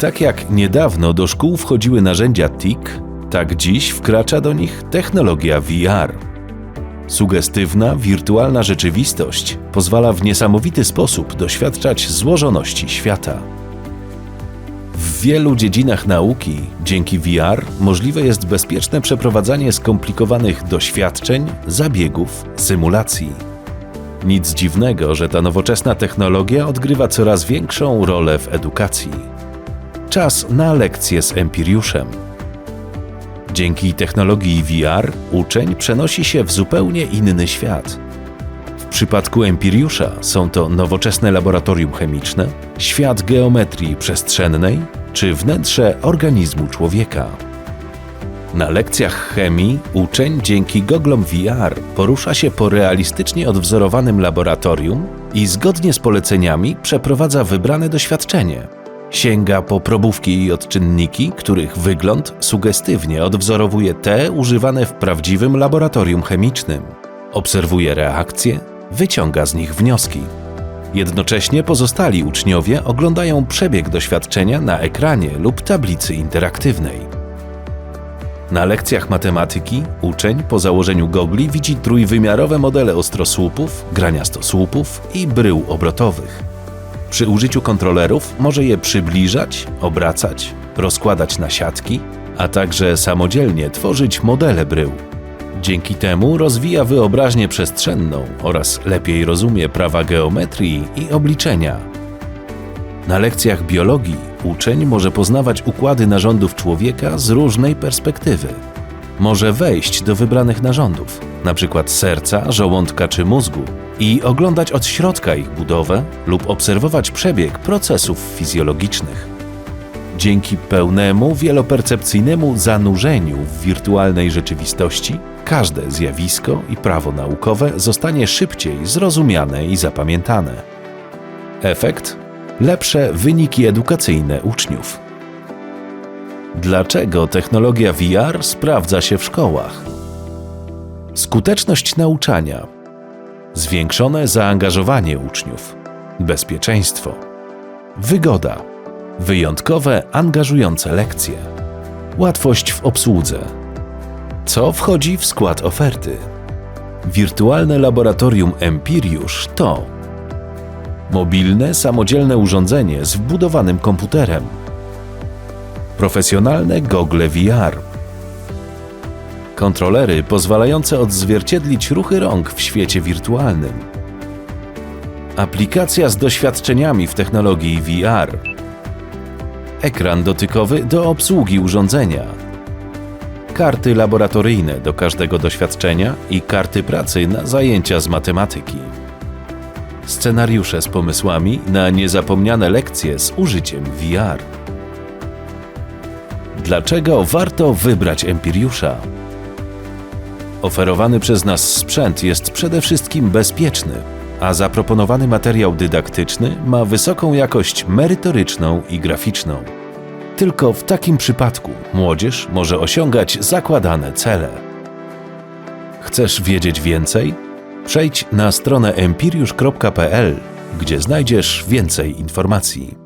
Tak jak niedawno do szkół wchodziły narzędzia TIC, tak dziś wkracza do nich technologia VR. Sugestywna, wirtualna rzeczywistość pozwala w niesamowity sposób doświadczać złożoności świata. W wielu dziedzinach nauki dzięki VR możliwe jest bezpieczne przeprowadzanie skomplikowanych doświadczeń, zabiegów, symulacji. Nic dziwnego, że ta nowoczesna technologia odgrywa coraz większą rolę w edukacji. Czas na lekcje z Empiriuszem. Dzięki technologii VR uczeń przenosi się w zupełnie inny świat. W przypadku Empiriusza są to nowoczesne laboratorium chemiczne, świat geometrii przestrzennej czy wnętrze organizmu człowieka. Na lekcjach chemii uczeń dzięki goglom VR porusza się po realistycznie odwzorowanym laboratorium i zgodnie z poleceniami przeprowadza wybrane doświadczenie. Sięga po probówki i odczynniki, których wygląd sugestywnie odwzorowuje te używane w prawdziwym laboratorium chemicznym. Obserwuje reakcje, wyciąga z nich wnioski. Jednocześnie pozostali uczniowie oglądają przebieg doświadczenia na ekranie lub tablicy interaktywnej. Na lekcjach matematyki uczeń po założeniu gogli widzi trójwymiarowe modele ostrosłupów, graniastosłupów i brył obrotowych. Przy użyciu kontrolerów może je przybliżać, obracać, rozkładać na siatki, a także samodzielnie tworzyć modele brył. Dzięki temu rozwija wyobraźnię przestrzenną oraz lepiej rozumie prawa geometrii i obliczenia. Na lekcjach biologii uczeń może poznawać układy narządów człowieka z różnej perspektywy. Może wejść do wybranych narządów, np. serca, żołądka czy mózgu, i oglądać od środka ich budowę lub obserwować przebieg procesów fizjologicznych. Dzięki pełnemu, wielopercepcyjnemu zanurzeniu w wirtualnej rzeczywistości, każde zjawisko i prawo naukowe zostanie szybciej zrozumiane i zapamiętane. Efekt? Lepsze wyniki edukacyjne uczniów. Dlaczego technologia VR sprawdza się w szkołach? Skuteczność nauczania, zwiększone zaangażowanie uczniów, bezpieczeństwo, wygoda, wyjątkowe, angażujące lekcje, łatwość w obsłudze. Co wchodzi w skład oferty? Wirtualne laboratorium Empiriusz to. Mobilne, samodzielne urządzenie z wbudowanym komputerem, profesjonalne gogle VR, kontrolery pozwalające odzwierciedlić ruchy rąk w świecie wirtualnym, aplikacja z doświadczeniami w technologii VR, ekran dotykowy do obsługi urządzenia, karty laboratoryjne do każdego doświadczenia i karty pracy na zajęcia z matematyki. Scenariusze z pomysłami na niezapomniane lekcje z użyciem VR. Dlaczego warto wybrać Empiriusza? Oferowany przez nas sprzęt jest przede wszystkim bezpieczny, a zaproponowany materiał dydaktyczny ma wysoką jakość merytoryczną i graficzną. Tylko w takim przypadku młodzież może osiągać zakładane cele. Chcesz wiedzieć więcej? Przejdź na stronę empiriusz.pl, gdzie znajdziesz więcej informacji.